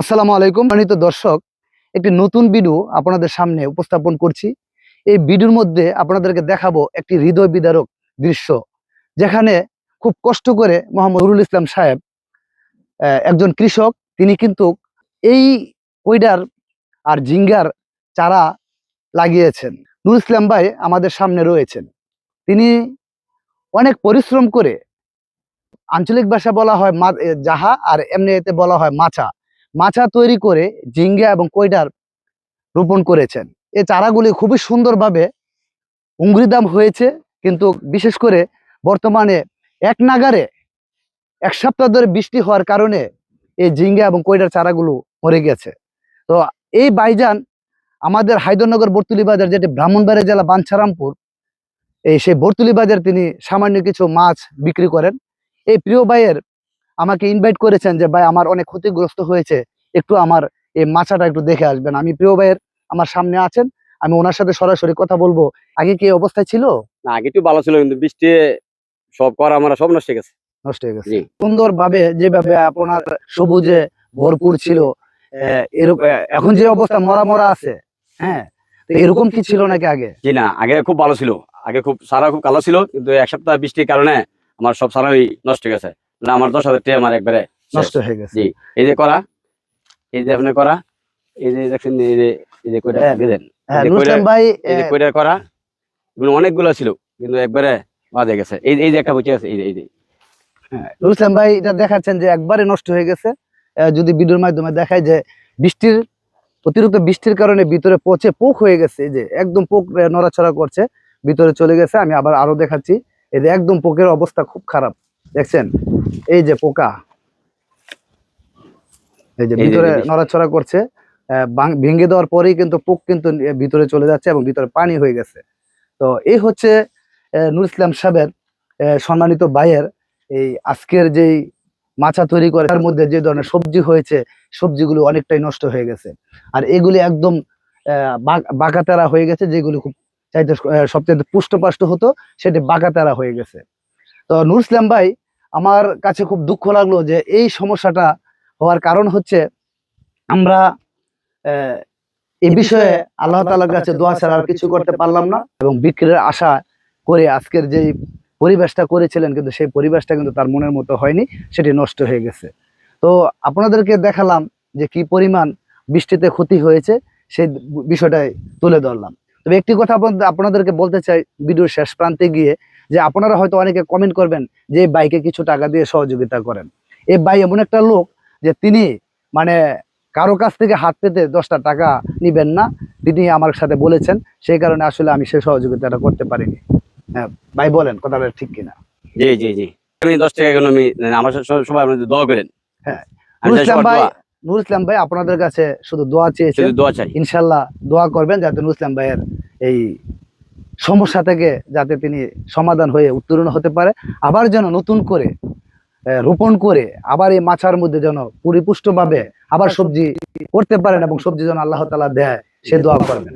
আসসালামু আলাইকুম। মানিত দর্শক, একটি নতুন ভিডিও আপনাদের সামনে উপস্থাপন করছি। এই ভিডিওর মধ্যে আপনাদেরকে দেখাবো একটি হৃদয় বিদারক দৃশ্য, যেখানে খুব কষ্ট করে মোহাম্মদ নুরুল ইসলাম সাহেব একজন কৃষক। তিনি কিন্তু এই কৈডার আর জিঙ্গার চারা লাগিয়েছেন। নুরুল ইসলাম ভাই আমাদের সামনে রয়েছেন। তিনি অনেক পরিশ্রম করে আঞ্চলিক ভাষা বলা হয় জাহা, আর এমনি এতে বলা হয় মাছা। মাছা তৈরি করে ঝিঙ্গা এবং কৈডার রোপণ করেছেন। এই চারাগুলি খুবই সুন্দরভাবে উঙ্গরিদাম হয়েছে, কিন্তু বিশেষ করে বর্তমানে এক নাগারে এক সপ্তাহ ধরে বৃষ্টি হওয়ার কারণে এই ঝিঙ্গা এবং কৈডার চারাগুলো মরে গেছে। তো এই বাইজান আমাদের হায়দরনগর বর্তুলি বাজার, যেটি ব্রাহ্মণবাড়িয়া জেলা বাঞ্ছারামপুর, এই সেই বর্তুলি বাজার তিনি সামান্য কিছু মাছ বিক্রি করেন। এই প্রিয় ভাইয়ের আমাকে ইনভাইট করেছেন যে ভাই আমার অনেক ক্ষতিগ্রস্ত হয়েছে। একটু আমার এই মাছাটা একটু দেখে আসবেন। আমি প্রিয় ভাইয়ের আমার সামনে আছেন। আমি ওনার সাথে সরাসরি কথা বলব। আগে কি অবস্থায় ছিল? না আগে একটু ভালো ছিল কিন্তু বৃষ্টি সব করা আমরা সব নষ্ট হয়ে গেছে। নষ্ট হয়ে গেছে। সুন্দর ভাবে যেভাবে আপনার সবুজে ভরপুর ছিল এরকম এখন যে অবস্থা মরা মরা আছে। হ্যাঁ? এরকম কি ছিল নাকি আগে? জি না আগে খুব ভালো ছিল। আগে খুব সারা খুব কালো ছিল কিন্তু এক সপ্তাহ বৃষ্টির কারণে আমার সব সারাই নষ্ট হয়ে গেছে। না আমার দশ হাজার টাকা আমার একবারে নষ্ট হয়ে গেছে। জি এই যে করা এই যে আপনি করা এই যে দেখছেন এই যে এই যে কয়টা হ্যাঁ। দেখেন হ্যাঁ এই যে নুসলাম কয়টা- ভাই এই যে কয়টা করা এগুলো অনেকগুলো ছিল কিন্তু একবারে বাজে গেছে। এই এই যে একটা বসে আছে এই যে এই যে। রুসলাম ভাই এটা দেখাচ্ছেন যে একবারে নষ্ট হয়ে গেছে। যদি ভিডিওর মাধ্যমে দেখায় যে বৃষ্টির অতিরিক্ত বৃষ্টির কারণে ভিতরে পচে পোক হয়ে গেছে এই যে একদম পোক নড়াচড়া করছে ভিতরে চলে গেছে আমি আবার আরও দেখাচ্ছি। এই যে একদম পোকের অবস্থা খুব খারাপ। দেখছেন? এই যে পোকা। এই যে ভিতরে নড়াচড়া করছে ভাঙ- দেওয়ার পরেই কিন্তু পোক কিন্তু ভিতরে চলে যাচ্ছে এবং ভিতরে পানি হয়ে গেছে। তো এই হচ্ছে নুর ইসলাম সাহেবের সম্মানিত ভাইয়ের এই আজকের যেই মাছা তৈরি করে তার মধ্যে যে ধরনের সবজি হয়েছে সবজিগুলো অনেকটাই নষ্ট হয়ে গেছে। আর এগুলি একদম বাঁকাতেরা হয়ে গেছে যেগুলি খুব চাইতে সবচেয়ে পুষ্টপাষ্ট হতো সেটি বাঁকাতেরা হয়ে গেছে। তো নুর ইসলাম ভাই আমার কাছে খুব দুঃখ লাগল যে এই সমস্যাটা হওয়ার কারণ হচ্ছে আমরা এই বিষয়ে আল্লাহ তালার কাছে দোয়া ছাড়া আর কিছু করতে পারলাম না এবং বিক্রির আশা করে আজকের যেই পরিবেশটা করেছিলেন কিন্তু সেই পরিবেশটা কিন্তু তার মনের মতো হয়নি সেটি নষ্ট হয়ে গেছে। তো আপনাদেরকে দেখালাম যে কি পরিমাণ বৃষ্টিতে ক্ষতি হয়েছে সেই বিষয়টাই তুলে ধরলাম। তবে একটি কথা আপনাদের- আপনাদেরকে বলতে চাই ভিডিওর শেষ প্রান্তে গিয়ে যে আপনারা হয়তো অনেকে কমেন্ট করবেন যে বাইকে কিছু টাকা দিয়ে সহযোগিতা করেন। এই ভাই এমন একটা লোক যে তিনি মানে কারও কাছ থেকে হাত পেতে দশটা টাকা নিবেন না তিনি আমার সাথে বলেছেন সেই কারণে আসলে আমি সেই সহযোগিতাটা করতে পারিনি। হ্যাঁ ভাই বলেন কথাটা ঠিক কিনা? জি জি জি। দশ টাকা এখন আমি আমার সবাই আপনাদের দোয়া করেন। হ্যাঁ। আমি নুর চাই ইসলাম ভাই নুর ইসলাম ভাই আপনাদের কাছে শুধু দোয়া চাই। ইনশাল্লাহ দোয়া করবেন যাতে নুর ইসলাম ভাইয়ের এই সমস্যা থেকে যাতে তিনি সমাধান হয়ে উত্তীর্ণ হতে পারে। আবার যেন নতুন করে রোপণ করে আবার এই মাছার মধ্যে যেন পরিপুষ্টভাবে আবার সবজি করতে পারেন এবং সবজি যেন আল্লাহ তালা দেয়, সে দোয়া করবেন।